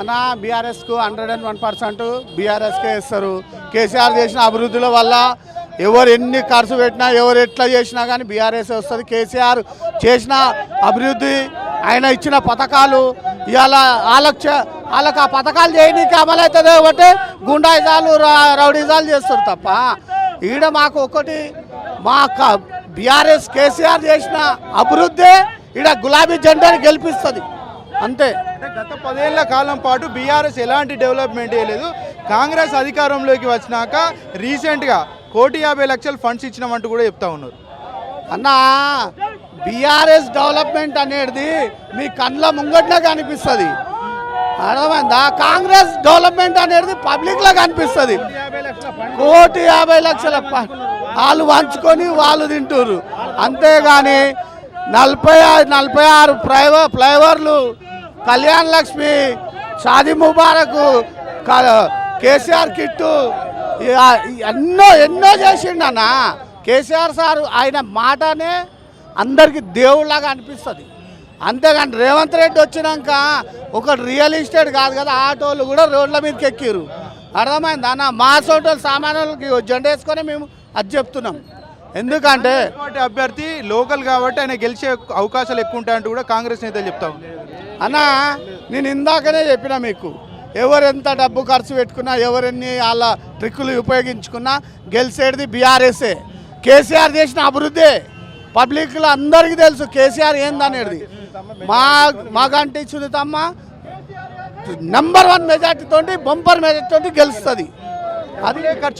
అన్న బీఆర్ఎస్కు hundred and one percent బీఆర్ఎస్కే ఇస్తారు. కేసీఆర్ చేసిన అభివృద్ధుల వల్ల ఎవరు ఎన్ని ఖర్చు పెట్టినా ఎవరు ఎట్లా చేసినా కానీ బీఆర్ఎస్ వస్తుంది. కేసీఆర్ చేసిన అభివృద్ధి ఆయన ఇచ్చిన పథకాలు ఇవాళ వాళ్ళకి వాళ్ళకి ఆ పథకాలు చేయడానికి అమలవుతుంది ఒకటి గుండాయిజాలు రౌడీజాలు చేస్తారు తప్ప ఈడ మాకు ఒకటి మా బీఆర్ఎస్ కేసీఆర్ చేసిన అభివృద్ధి ఈడ గులాబీ జెండాని గెలిపిస్తుంది. అంతే. గత పదేళ్ళ కాలం పాటు బీఆర్ఎస్ ఎలాంటి డెవలప్మెంట్ చేయలేదు. కాంగ్రెస్ అధికారంలోకి వచ్చినాక రీసెంట్గా కోటి యాభై లక్షలు ఫండ్స్ ఇచ్చినామంటూ కూడా చెప్తా ఉన్నారు. అన్న బీఆర్ఎస్ డెవలప్మెంట్ అనేది మీ కండ్ల ముంగట్నే కనిపిస్తుంది అర్థమైందా? కాంగ్రెస్ డెవలప్మెంట్ అనేది పబ్లిక్లో కనిపిస్తుంది కోటి యాభై లక్షల వాళ్ళు పంచుకొని వాళ్ళు తింటారు అంతేగాని నలభై నలభై ఆరు ఫ్లైవర్ ఫ్లైఓవర్లు కళ్యాణ్ లక్ష్మి షాది ముబారక్ కేసీఆర్ కిట్టు ఎన్నో ఎన్నో చేసిండు అన్న. కేసీఆర్ సార్ ఆయన మాటనే అందరికి దేవుళ్ళలాగా అనిపిస్తుంది. అంతేగాని రేవంత్ రెడ్డి వచ్చినాక ఒక రియల్ ఎస్టేట్ కాదు కదా ఆటోలు కూడా రోడ్ల మీదకి ఎక్కిరు అర్థమైంది అన్న? మా సోటోలు సామాన్యులకి జెండా వేసుకొని మేము అది చెప్తున్నాం. ఎందుకంటే పార్టీ అభ్యర్థి లోకల్ కాబట్టి ఆయన గెలిచే అవకాశాలు ఎక్కువ ఉంటాయంటూ కూడా కాంగ్రెస్ నేతలు చెప్తా. అన్న నేను ఇందాకనే చెప్పిన మీకు ఎవరు ఎంత డబ్బు ఖర్చు పెట్టుకున్నా ఎవరెన్ని వాళ్ళ ట్రిక్కులు ఉపయోగించుకున్నా గెలిచేది బీఆర్ఎస్ఏ కేసీఆర్ చేసిన అభివృద్ధి పబ్లిక్లో అందరికీ తెలుసు కేసీఆర్ ఏందనేది. మా Maganti Sunithamma number one majority తోటి బంపర్ మెజార్టీ తోటి గెలుస్తుంది. అది అదే ఖర్చు